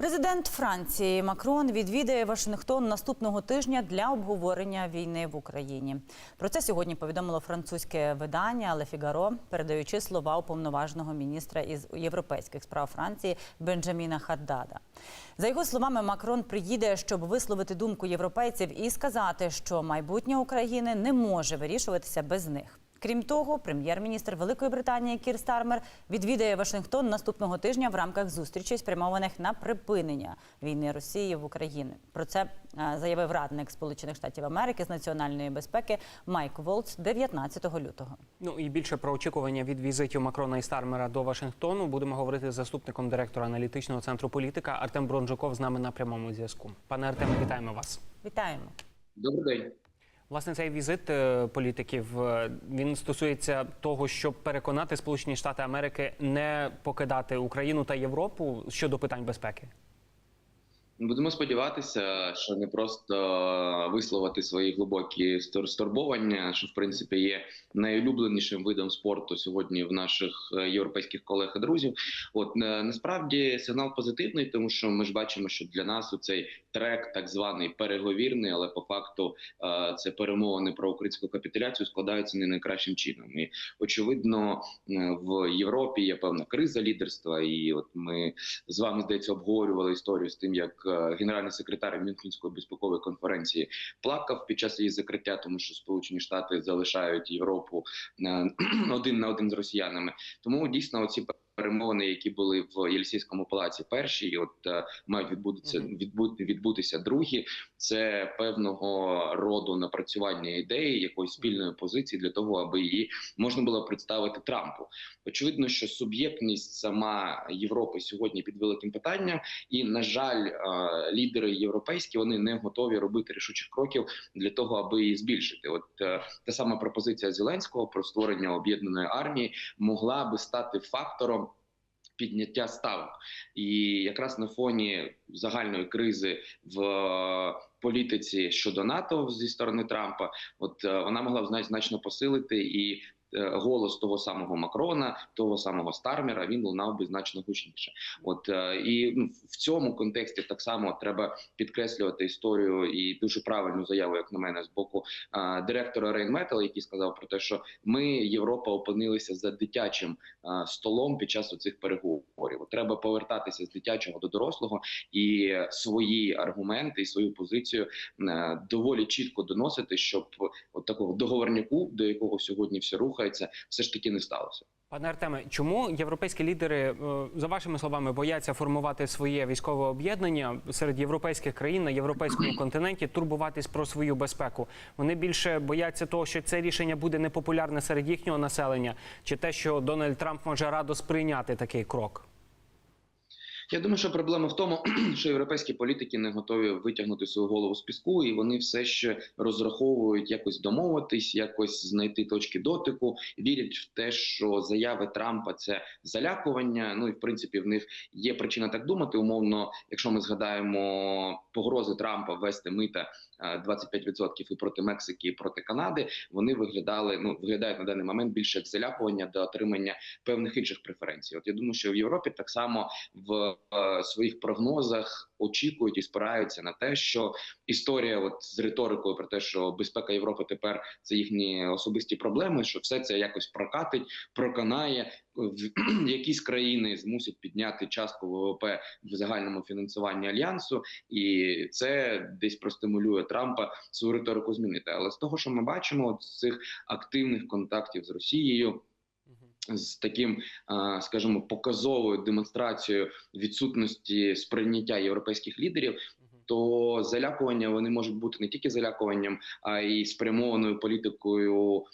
Президент Франції Макрон відвідає Вашингтон наступного тижня для обговорення війни в Україні. Про це сьогодні повідомило французьке видання «Ле Фігаро», передаючи слова уповноваженого міністра із європейських справ Франції Бенджаміна Хаддада. За його словами, Макрон приїде, щоб висловити думку європейців і сказати, що майбутнє України не може вирішуватися без них. Крім того, прем'єр-міністр Великої Британії Кір Стармер відвідає Вашингтон наступного тижня в рамках зустрічей, спрямованих на припинення війни Росії в Україні. Про це е, заявив радник Сполучених Штатів Америки з національної безпеки Майк Волц 19 лютого. Ну і більше про очікування від візитів Макрона і Стармера до Вашингтону будемо говорити з заступником директора аналітичного центру політика Артем Бронжуков з нами на прямому зв'язку. Пане Артеме, вітаємо вас. Вітаємо. Добрий день. Власне, цей візит е, політиків е, він стосується того, щоб переконати Сполучені Штати Америки не покидати Україну та Європу щодо питань безпеки. Будемо сподіватися, що не просто висловити свої глибокі стур- стурбування, що в принципі є найулюбленішим видом спорту сьогодні в наших е, європейських колег і друзів. От е, насправді сигнал позитивний, тому що ми ж бачимо, що для нас у цей трек, так званий переговірний, але по факту е, це перемовини про українську капітуляцію складаються не найкращим чином. І очевидно, в Європі є певна криза лідерства, і от ми з вами здається обговорювали історію з тим, як генеральний секретар Мюнхенської безпекової конференції плакав під час її закриття, тому що Сполучені Штати залишають Європу е, один на один з росіянами. Тому дійсно оці перемовини, які були в Єльсійському палаці, перші і от е, мають відбутися відбути відбутися другі. Це певного роду напрацювання ідеї, якоїсь спільної позиції для того, аби її можна було представити Трампу. Очевидно, що суб'єктність сама Європи сьогодні під великим питанням, і на жаль, е, лідери європейські вони не готові робити рішучих кроків для того, аби її збільшити. От е, та сама пропозиція Зеленського про створення об'єднаної армії могла би стати фактором. Підняття ставок, і якраз на фоні загальної кризи в е, політиці щодо НАТО зі сторони Трампа, от е, вона могла значно посилити і голос того самого Макрона, того самого Стармера, він лунав би значно гучніше. От е, і в цьому контексті так само треба підкреслювати історію і дуже правильну заяву, як на мене, з боку е, директора Рейнметал, який сказав про те, що ми, Європа, опинилися за дитячим е, столом під час оцих переговорів. Треба повертатися з дитячого до дорослого і свої аргументи і свою позицію е, доволі чітко доносити, щоб от такого договорняку, до якого сьогодні все рухається, все ж таки не сталося. Пане Артеме, чому європейські лідери, е, за вашими словами, бояться формувати своє військове об'єднання серед європейських країн на європейському континенті, турбуватись про свою безпеку? Вони більше бояться того, що це рішення буде непопулярне серед їхнього населення, чи те, що Дональд Трамп може радо сприйняти такий крок? Я думаю, що проблема в тому, що європейські політики не готові витягнути свою голову з піску, і вони все ще розраховують якось домовитись, якось знайти точки дотику. Вірять в те, що заяви Трампа це залякування. Ну і в принципі в них є причина так думати. Умовно, якщо ми згадаємо погрози Трампа ввести мита е, 25% і проти Мексики, і проти Канади, вони виглядали ну виглядають на даний момент більше як залякування до отримання певних інших преференцій. От я думаю, що в Європі так само в своїх прогнозах очікують і спираються на те, що історія, от з риторикою про те, що безпека Європи тепер це їхні особисті проблеми, що все це якось прокатить, проканає якісь країни змусять підняти частку ВВП в загальному фінансуванні альянсу, і це десь простимулює Трампа свою риторику змінити. Але з того, що ми бачимо, от з цих активних контактів з Росією з таким, скажімо, показовою демонстрацією відсутності сприйняття європейських лідерів. То залякування вони можуть бути не тільки залякуванням, а й спрямованою політикою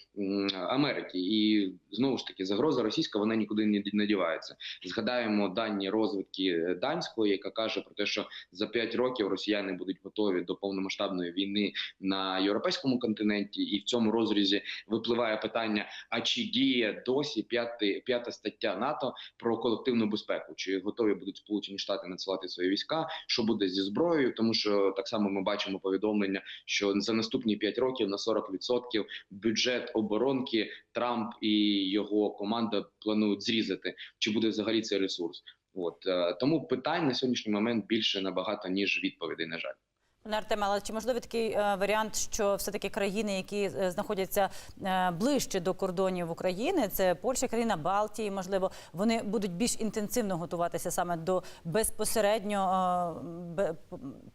Америки. І знову ж таки, загроза російська вона нікуди не не дівається. Згадаємо дані розвитки данської, яка каже про те, що за 5 років росіяни будуть готові до повномасштабної війни на європейському континенті, і в цьому розрізі випливає питання: а чи діє досі п'яти п'ята стаття НАТО про колективну безпеку? Чи готові будуть Сполучені Штати надсилати свої війська? Що буде зі зброєю? Тому що так само ми бачимо повідомлення, що за наступні 5 років на 40% бюджет оборонки Трамп і його команда планують зрізати. Чи буде взагалі цей ресурс? От е, тому питань на сьогоднішній момент більше набагато ніж відповідей. На жаль. Пане Артеме, але чи можливий такий е, варіант, що все-таки країни, які е, знаходяться е, ближче до кордонів України, це Польща, країна Балтії, можливо, вони будуть більш інтенсивно готуватися саме до безпосередньо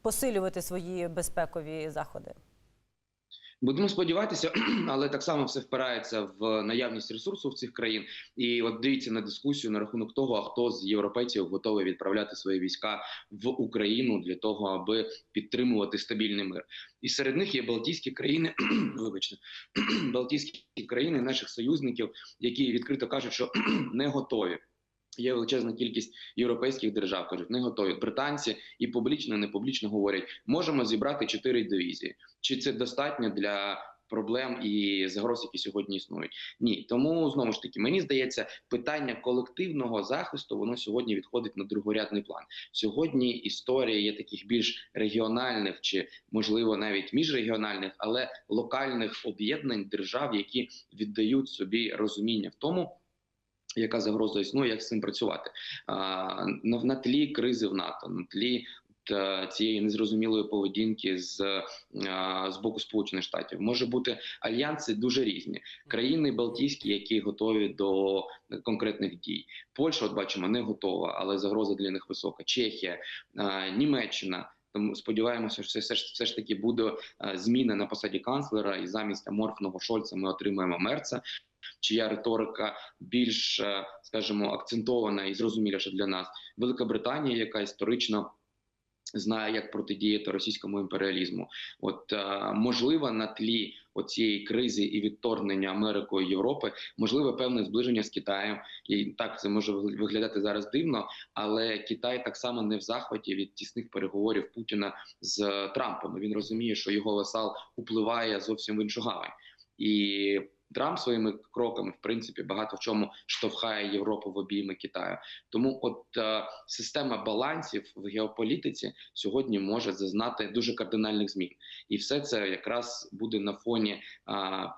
посилювати свої безпекові заходи? Будемо сподіватися, але так само все впирається в наявність ресурсу в цих країн. І от дивіться на дискусію на рахунок того, а хто з європейців готовий відправляти свої війська в Україну для того, аби підтримувати стабільний мир. І серед них є Балтійські країни, вибачте, Балтійські країни наших союзників, які відкрито кажуть, що не готові. Є величезна кількість європейських держав, кажуть, не готові. Британці і публічно, і не публічно говорять, можемо зібрати чотири дивізії. Чи це достатньо для проблем і загроз, які сьогодні існують? Ні, тому знову ж таки, мені здається, питання колективного захисту воно сьогодні відходить на другорядний план. Сьогодні історія є таких більш регіональних чи можливо навіть міжрегіональних, але локальних об'єднань держав, які віддають собі розуміння в тому яка загроза існує, як з цим працювати а, на, на тлі кризи в НАТО, на тлі та, цієї незрозумілої поведінки з, а, з боку Сполучених Штатів може бути альянси дуже різні країни Балтійські, які готові до конкретних дій. Польща, от бачимо, не готова, але загроза для них висока. Чехія, а, Німеччина. Тому сподіваємося, що все ж все ж таки буде а, зміна на посаді канцлера, і замість аморфного Шольца ми отримаємо Мерца чия риторика більш, е, скажімо, акцентована і зрозуміліша для нас. Велика Британія, яка історично знає, як протидіяти російському імперіалізму. От е, можливо, на тлі оцієї кризи і відторгнення Америкою Європи, можливо, певне зближення з Китаєм. І так це може виглядати зараз дивно, але Китай так само не в захваті від тісних переговорів Путіна з Трампом. Він розуміє, що його васал впливає зовсім в іншу гавань. І Трамп своїми кроками, в принципі, багато в чому штовхає Європу в обійми Китаю. Тому, от е, система балансів в геополітиці сьогодні може зазнати дуже кардинальних змін, і все це якраз буде на фоні е,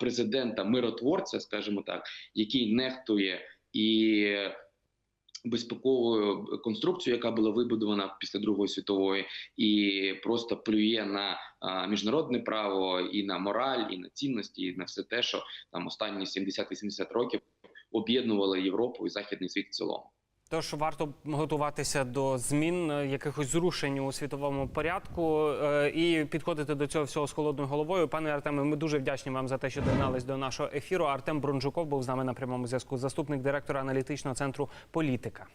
президента миротворця, скажімо так, який нехтує і безпековою конструкцією, яка була вибудована після Другої світової, і просто плює на міжнародне право, і на мораль, і на цінності, і на все те, що там останні 70-80 років об'єднували Європу і західний світ в цілому. Тож варто готуватися до змін, е, якихось зрушень у світовому порядку е, і підходити до цього всього з холодною головою. Пане Артеме, ми дуже вдячні вам за те, що доєднались до нашого ефіру. Артем Бронжуков був з нами на прямому зв'язку. Заступник директора аналітичного центру політика.